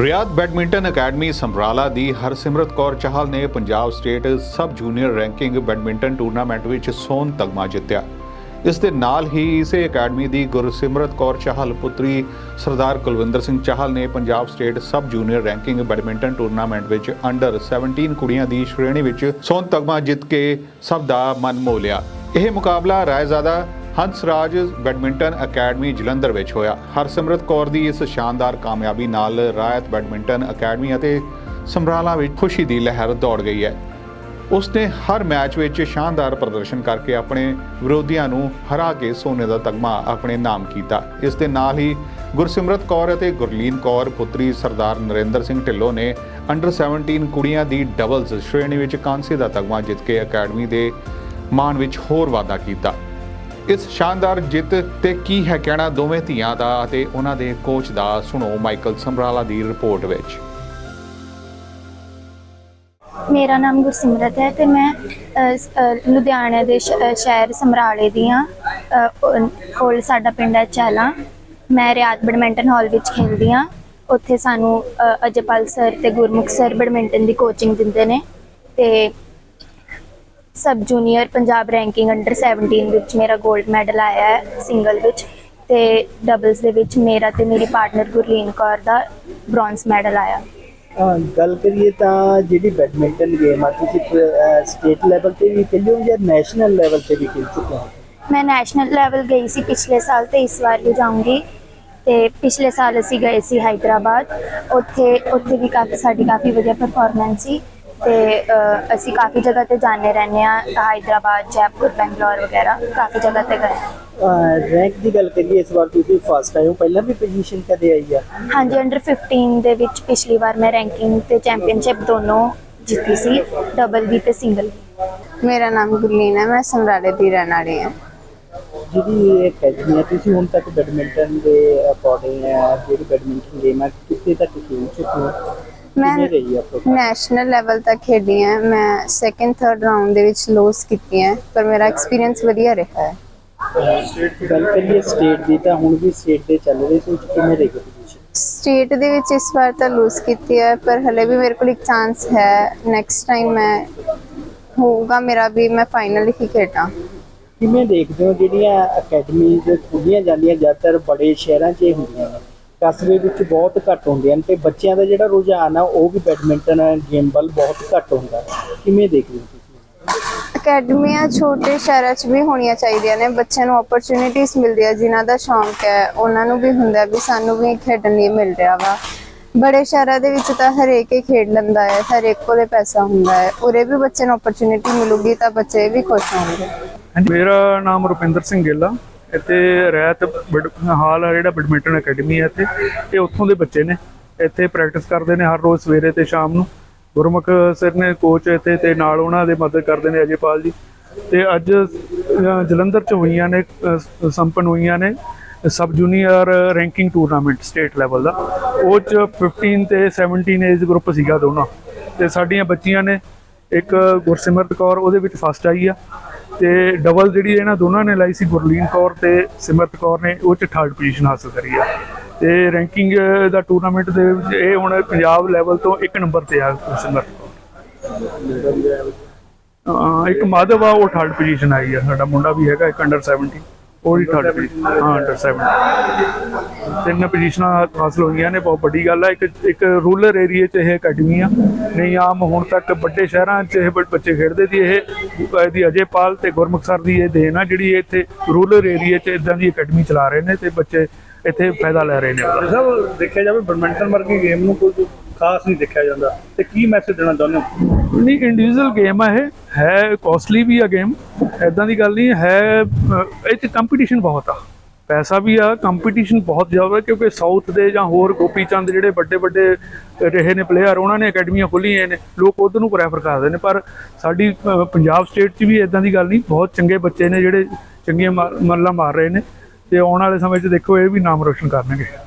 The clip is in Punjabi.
ਰਿਆਦ ਬੈਡਮਿੰਟਨ ਅਕੈਡਮੀ ਸਮਰਾਲਾ ਦੀ ਹਰਸਿਮਰਤ ਕੌਰ ਚਾਹਲ ਨੇ Punjab state sub junior ranking badminton tournament ਵਿੱਚ ਸੋਨ ਤਗਮਾ ਜਿੱਤਿਆ। ਇਸ ਦੇ ਨਾਲ ਹੀ ਇਸੇ ਅਕੈਡਮੀ ਦੀ ਗੁਰਸਿਮਰਤ ਕੌਰ ਚਾਹਲ ਪੁੱਤਰੀ ਸਰਦਾਰ ਕੁਲਵਿੰਦਰ ਸਿੰਘ ਚਾਹਲ ਨੇ Punjab state sub junior ranking badminton tournament ਵਿੱਚ ਅੰਡਰ 17 ਕੁੜੀਆਂ ਦੀ ਸ਼੍ਰੇਣੀ ਵਿੱਚ ਸੋਨ ਤਗਮਾ ਜਿੱਤ ਕੇ ਸਭ ਦਾ ਮਨ ਮੋਹ ਲਿਆ। ਇਹ ਮੁਕਾਬਲਾ ਰਾਇਜ਼ਾਦਾ ਹੰਸਰਾਜ ਬੈਡਮਿੰਟਨ ਅਕੈਡਮੀ ਜਲੰਧਰ ਵਿੱਚ ਹੋਇਆ। ਹਰਸਿਮਰਤ ਕੌਰ ਦੀ ਇਸ ਸ਼ਾਨਦਾਰ ਕਾਮਯਾਬੀ ਨਾਲ ਰਾਇਤ ਬੈਡਮਿੰਟਨ ਅਕੈਡਮੀ ਅਤੇ ਸਮਰਾਲਾ ਵਿੱਚ ਖੁਸ਼ੀ ਦੀ ਲਹਿਰ ਦੌੜ ਗਈ ਹੈ। ਉਸਨੇ ਹਰ ਮੈਚ ਵਿੱਚ ਸ਼ਾਨਦਾਰ ਪ੍ਰਦਰਸ਼ਨ ਕਰਕੇ ਆਪਣੇ ਵਿਰੋਧੀਆਂ ਨੂੰ ਹਰਾ ਕੇ ਸੋਨੇ ਦਾ ਤਗਮਾ ਆਪਣੇ ਨਾਮ ਕੀਤਾ। ਇਸ ਦੇ ਨਾਲ ਹੀ ਗੁਰਸਿਮਰਤ ਕੌਰ ਅਤੇ ਗੁਰਲੀਨ ਕੌਰ ਪੁੱਤਰੀ ਸਰਦਾਰ ਨਰਿੰਦਰ ਸਿੰਘ ਢਿੱਲੋਂ ਨੇ ਅੰਡਰ 17 ਕੁੜੀਆਂ ਦੀ ਡਬਲਜ਼ ਸ਼੍ਰੇਣੀ ਵਿੱਚ ਕਾਂਸੇ ਦਾ ਤਗਮਾ ਜਿੱਤ ਕੇ ਅਕੈਡਮੀ ਦੇ ਮਾਣ ਵਿੱਚ ਹੋਰ ਵਾਧਾ ਕੀਤਾ। ਇਸ ਸ਼ਾਨਦਾਰ ਜਿੱਤ ਤੇ ਕੀ ਹੈ ਕਹਿਣਾ ਦੋਵੇਂ ਧੀਆਂ ਦਾ ਅਤੇ ਉਹਨਾਂ ਦੇ ਕੋਚ ਦਾ ਸੁਣੋ ਮਾਈਕਲ ਸਮਰਾਲਾ ਦੀ ਰਿਪੋਰਟ ਵਿੱਚ। ਮੇਰਾ ਨਾਮ ਗੁਰਸਿਮਰਤ ਹੈ ਤੇ ਮੈਂ ਅ, ਦੇ ਸ਼ਹਿਰ ਸਮਰਾਲੇ ਦੀ ਹਾਂ। ਕੋਲ ਸਾਡਾ ਪਿੰਡ ਹੈ ਚਾਲਾ। ਮੈਂ ਰਿਆਤ ਬੈਡਮਿੰਟਨ ਹਾਲ ਵਿੱਚ ਖੇਡਦੀ ਹਾਂ। ਉੱਥੇ ਸਾਨੂੰ ਅ, ਅਜੇਪਾਲ ਸਰ ਤੇ ਗੁਰਮੁਖ ਸਰ ਬੈਡਮਿੰਟਨ ਦੀ ਕੋਚਿੰਗ ਦਿੰਦੇ ਨੇ। ਤੇ sub junior Punjab ranking under 17 ਵਿੱਚ ਮੇਰਾ 골ਡ ਮੈਡਲ ਆਇਆ ਹੈ ਸਿੰਗਲ ਵਿੱਚ ਤੇ ਡਬਲਸ ਦੇ ਵਿੱਚ ਮੇਰਾ ਤੇ ਮੇਰੀ ਪਾਰਟਨਰ ਗੁਰਲੀਨ ਕੌਰ ਦਾ ਬ੍ਰੌਂਜ਼ ਮੈਡਲ ਆਇਆ। ਹਾਂ ਗੱਲ ਕਰੀਏ ਤਾਂ ਜਿਹੜੀ ਬੈਡਮਿੰਟਨ ਗੇਮ ਆ ਤੁਸੀਂ ਸਟੇਟ ਲੈਵਲ ਤੇ ਵੀ ਖੇਲੇ ਹੋ ਜਾਂ ਨੈਸ਼ਨਲ ਲੈਵਲ ਤੇ ਵੀ ਖੇਲ ਚੁੱਕੇ ਹੋ? ਮੈਂ ਨੈਸ਼ਨਲ ਲੈਵਲ ਗਈ ਸੀ ਪਿਛਲੇ ਸਾਲ ਤੇ ਇਸ ਵਾਰ ਵੀ ਜਾਊਂਗੀ ਤੇ ਪਿਛਲੇ ਸਾਲ ਅਸੀਂ ਗਏ ਸੀ ਹਾਈਦਰਾਬਾਦ ਉੱਥੇ ਉੱਥੇ ਵੀ ਕਾਫੀ ਸਾਡੀ ਕਾਫੀ ਵਧੀਆ ਪਰਫਾਰਮੈਂਸ ਸੀ। ਤੇ ਅ, ਅਸੀਂ ਕਾਫੀ ਜਗ੍ਹਾ ਤੇ ਜਾਣੇ ਰਹਿੰਦੇ ਆ ਹਾਈਦਰਾਬਾਦ ਜੈਪੁਰ ਬੰਗਲੌਰ ਵਗੈਰਾ ਕਾਫੀ ਜਗ੍ਹਾ ਤੇ ਗਏ। ਰੈਂਕ ਦੀ ਗੱਲ ਕਰੀਏ ਇਸ ਵਾਰ ਤੁਸੀਂ ਫਸਟ ਆਏ ਹੋ ਪਹਿਲਾਂ ਵੀ ਪੋਜੀਸ਼ਨ ਕਦੇ ਆਈ ਆ? ਹਾਂਜੀ ਅੰਡਰ 15 ਦੇ ਵਿੱਚ ਪਿਛਲੀ ਵਾਰ ਮੈਂ ਰੈਂਕਿੰਗ ਤੇ ਚੈਂਪੀਅਨਸ਼ਿਪ ਦੋਨੋਂ ਜਿੱਤੀ ਸੀ ਡਬਲ ਵੀ ਤੇ ਸਿੰਗਲ ਮੇਰਾ ਨਾਮ ਗੁਰਲੀਨ ਹੈ ਮੈਂ ਸਮਰਾਲੇ ਦੀ ਰਹਿਣ ਵਾਲੀ ਹਾਂ। ਜਿਹੜੀ ਇਹ ਅਕੈਡਮੀ ਆ ਤੁਸੀਂ ਹੁਣ ਤੱਕ ਬੈਡਮਿੰਟਨ ਦੇ ਅਕੋਰਡਿੰਗ ਜਿਹੜੀ ਬੈਡਮਿੰਟਨ ਗੇਮ ਆ ਕਿੱਥੇ ਤੱਕ ਖੇਲ ਚੁੱਕੇ ਹੋ? ਮੈਂ ਕਿਵੇਂ ਰਹੀ ਆ ਪ੍ਰੋਗਰਾਮ ਨੈਸ਼ਨਲ ਲੈਵਲ ਤੱਕ ਖੇਡੀ ਹਾਂ ਮੈਂ ਸੈਕੰਡ ਥਰਡ ਰਾਉਂਡ ਦੇ ਵਿੱਚ ਲੋਸ ਕੀਤੀ ਹੈ ਪਰ ਮੇਰਾ ਐਕਸਪੀਰੀਅੰਸ ਵਧੀਆ ਰਿਹਾ ਹੈ। ਗੱਲ ਕਰੀਏ ਸਟੇਟ ਦੀ ਤਾਂ ਹੁਣ ਵੀ ਸਟੇਟ ਦੇ ਚੱਲ ਰਹੇ ਸੀ ਉਹ 'ਚ ਕਿਵੇਂ ਰਹੀ ਪੋਜੀਸ਼ਨ ਸਟੇਟ ਦੇ ਵਿੱਚ ਇਸ ਵਾਰ ਤਾਂ ਲੋਸ ਕੀਤੀ ਹੈ ਪਰ ਹਲੇ ਵੀ ਮੇਰੇ ਕੋਲ ਇੱਕ ਚਾਂਸ ਹੈ। ਨੈਕਸਟ ਟਾਈਮ ਮੈਂ ਹੋਊਗਾ ਮੇਰਾ ਵੀ ਮੈਂ ਫਾਈਨਲ ਹੀ ਖੇਡਾਂ। ਕਿਵੇਂ ਦੇਖਦੇ ਹੋ ਜਿਹੜੀਆਂ ਅਕੈਡਮੀਜ਼ ਖੁੱਲੀਆਂ ਜਾਂਦੀਆਂ ਜ਼ਿਆਦਾਤਰ ਬੜੇ ਸ਼ਹਿਰਾਂ 'ਚ ਹੀ ਹੁੰਦੀਆਂ ਨੇ? ਕਸਬੇ ਵਿੱਚ ਬਹੁਤ ਘੱਟ ਹੁੰਦੇ ਹਨ ਤੇ ਬੱਚਿਆਂ ਦਾ ਜਿਹੜਾ ਰੁਝਾਨ ਆ ਉਹ ਵੀ ਬੈਡਮਿੰਟਨ ਗੇਮ ਵੱਲ ਬਹੁਤ ਘੱਟ ਹੁੰਦਾ ਹੈ। ਕਿਵੇਂ ਦੇਖਦੇ ਹੋ ਅਕੈਡਮੀਆਂ ਛੋਟੇ ਸ਼ਹਿਰਾਂ 'ਚ ਵੀ ਹੋਣੀਆਂ ਚਾਹੀਦੀਆਂ ਨੇ। ਬੱਚਿਆਂ ਨੂੰ ਓਪਰਚ्युनिटीज ਮਿਲਦੀ ਜਿਨ੍ਹਾਂ ਦਾ ਸ਼ੌਂਕ ਹੈ ਉਹਨਾਂ ਨੂੰ ਵੀ ਹੁੰਦਾ ਵੀ ਸਾਨੂੰ ਵੀ ਖੇਡਣ ਲਈ ਮਿਲ ਰਿਹਾ ਵਾ। ਬੜੇ ਸ਼ਹਿਰਾਂ ਦੇ ਵਿੱਚ ਤਾਂ ਹਰੇਕ ਹੀ ਖੇਡ ਲੈਂਦਾ ਹੈ ਹਰੇਕ ਕੋਲੇ ਪੈਸਾ ਹੁੰਦਾ ਹੈ। ਉਰੇ ਵੀ ਬੱਚੇ ਨੂੰ ਓਪਰਚ्युनिटी ਮਿਲੂਗੀ ਤਾਂ ਬੱਚੇ ਵੀ ਖੁਸ਼ ਹੋਣਗੇ। ਮੇਰਾ ਨਾਮ ਰੁਪਿੰਦਰ ਸਿੰਘ ਗੇਲਾ ਇੱਥੇ ਰਹਿਤ ਬੈਡ- ਹਾਲ ਆ ਜਿਹੜਾ ਬੈਡਮਿੰਟਨ ਅਕੈਡਮੀ ਹੈ ਇੱਥੇ ਇਹ ਉੱਥੋਂ ਦੇ ਬੱਚੇ ਨੇ। ਇੱਥੇ ਪ੍ਰੈਕਟਿਸ ਕਰਦੇ ਨੇ ਹਰ ਰੋਜ਼ ਸਵੇਰੇ ਤੇ ਸ਼ਾਮ ਨੂੰ। ਗੁਰਮੁਖ ਸਰ ਨੇ ਕੋਚ ਇੱਥੇ ਤੇ ਨਾਲ ਉਹਨਾਂ ਦੇ ਮਦਦ ਕਰਦੇ ਨੇ ਅਜੇਪਾਲ ਜੀ। ਤੇ ਅੱਜ ਅ, ਜਲੰਧਰ ਚ ਹੋਈਆਂ ਨੇ ਅ, ਸੰਪੰਨ ਹੋਈਆਂ ਨੇ sub junior ranking tournament state level ਦਾ। ਉਹ ਚ 15 ਤੇ 17 ਏਜ ਗਰੁੱਪ ਸੀਗਾ ਦੋਨਾਂ। ਤੇ ਸਾਡੀਆਂ ਬੱਚੀਆਂ ਨੇ ਇੱਕ ਗੁਰਸਿਮਰਤ ਕੌਰ ਉਹਦੇ ਵਿੱਚ ਫਸਟ ਆਈ ਆ। ਤੇ ਡਬਲ ਜਿਹੜੀ ਇਹਨਾਂ ਦੋਨਾਂ ਨੇ ਲਾਈ ਸੀ ਗੁਰਲੀਨ ਕੌਰ ਤੇ ਸਿਮਰਤ ਕੌਰ ਨੇ, ਉਹ ਚ ਥਰਡ ਪੋਜੀਸ਼ਨ ਹਾਸਲ ਕਰੀ ਆ। ਤੇ ਰੈਂਕਿੰਗ ਦਾ ਟੂਰਨਾਮੈਂਟ ਦੇ ਵਿੱਚ ਇਹ ਹੁਣ ਪੰਜਾਬ ਲੈਵਲ ਤੋਂ ਇੱਕ ਨੰਬਰ ਤੇ ਆ ਸਿਮਰਤ ਕੌਰ। ਇੱਕ ਮਾਧਵ ਆ, ਉਹ ਥਰਡ ਪੋਜੀਸ਼ਨ ਆਈ ਆ, ਸਾਡਾ ਮੁੰਡਾ ਵੀ ਹੈਗਾ ਇੱਕ ਅੰਡਰ 17 ਉਹ ਵੀ ਹਾਂ ਅੰਡਰ 17 ਤਿੰਨ ਪੋਜੀਸ਼ਨਾਂ ਹਾਸਲ ਹੋਈਆਂ ਨੇ, ਬਹੁਤ ਵੱਡੀ ਗੱਲ ਆ। ਇੱਕ ਇੱਕ ਰੂਰਲ ਏਰੀਆ 'ਚ ਇਹ ਅਕੈਡਮੀ ਆ। ਨਹੀਂ, ਆਮ ਹੁਣ ਤੱਕ ਵੱਡੇ ਸ਼ਹਿਰਾਂ 'ਚ ਇਹ ਬੱਚੇ ਖੇਡਦੇ ਸੀ। ਇਹ, ਇਹਦੀ ਅਜੇਪਾਲ ਤੇ ਗੁਰਮੁਖ ਸਰ ਦੀ ਇਹ ਦੇਣ ਆ, ਜਿਹੜੀ ਇਹ ਇੱਥੇ ਰੂਰਲ ਏਰੀਆ 'ਚ ਇਦਾਂ ਦੀ ਅਕੈਡਮੀ ਚਲਾ ਰਹੇ ਨੇ ਤੇ ਬੱਚੇ ਇੱਥੇ ਫਾਇਦਾ ਲੈ ਰਹੇ ਨੇ। ਉਹਦਾ ਦੇਖਿਆ ਜਾਵੇ ਬੈਡਮਿੰਟਨ ਵਰਗੀ ਗੇਮ ਨੂੰ ਕੋਈ ਖਾਸ ਨਹੀਂ ਦੇਖਿਆ ਜਾਂਦਾ। ਤੇ ਕੀ ਮੈਸੇਜ ਦੇਣਾ ਚਾਹੁੰਦੇ ਹੋ? ਨਹੀਂ ਇੰਡੀਵਿਜੂਅਲ ਗੇਮ ਆ ਇਹ। ਹੈ ਕੋਸਟਲੀ ਵੀ ਆ ਗੇਮ ਐਦਾਂ ਦੀ ਗੱਲ ਨਹੀਂ, ਹੈ, ਅਹ, ਇਹ ਚ ਕੰਪੀਟੀਸ਼ਨ ਬਹੁਤ ਆ। ਪੈਸਾ ਵੀ ਆ ਕੰਪੀਟੀਸ਼ਨ ਬਹੁਤ ਜ਼ਿਆਦਾ, ਕਿਉਂਕਿ ਸਾਊਥ ਦੇ ਜਾਂ ਹੋਰ ਗੋਪੀ ਚੰਦ ਜਿਹੜੇ ਵੱਡੇ ਵੱਡੇ ਰਹੇ ਨੇ ਪਲੇਅਰ ਉਹਨਾਂ ਨੇ ਅਕੈਡਮੀਆਂ ਖੋਲੀਆਂ ਨੇ। ਲੋਕ ਉਧਰ ਨੂੰ ਪ੍ਰੈਫਰ ਕਰਦੇ ਨੇ, ਪਰ ਸਾਡੀ ਪੰਜਾਬ ਸਟੇਟ 'ਚ ਵੀ ਐਦਾਂ ਦੀ ਗੱਲ ਨਹੀਂ। ਬਹੁਤ ਚੰਗੇ ਬੱਚੇ ਨੇ ਜਿਹੜੇ ਚੰਗੀਆਂ ਮੱਲਾਂ ਮਾਰ ਰਹੇ ਨੇ। ਤੇ ਆਉਣ ਵਾਲੇ ਸਮੇਂ 'ਚ ਦੇਖੋ, ਇਹ ਵੀ ਨਾਮ ਰੋਸ਼ਨ ਕਰਨਗੇ।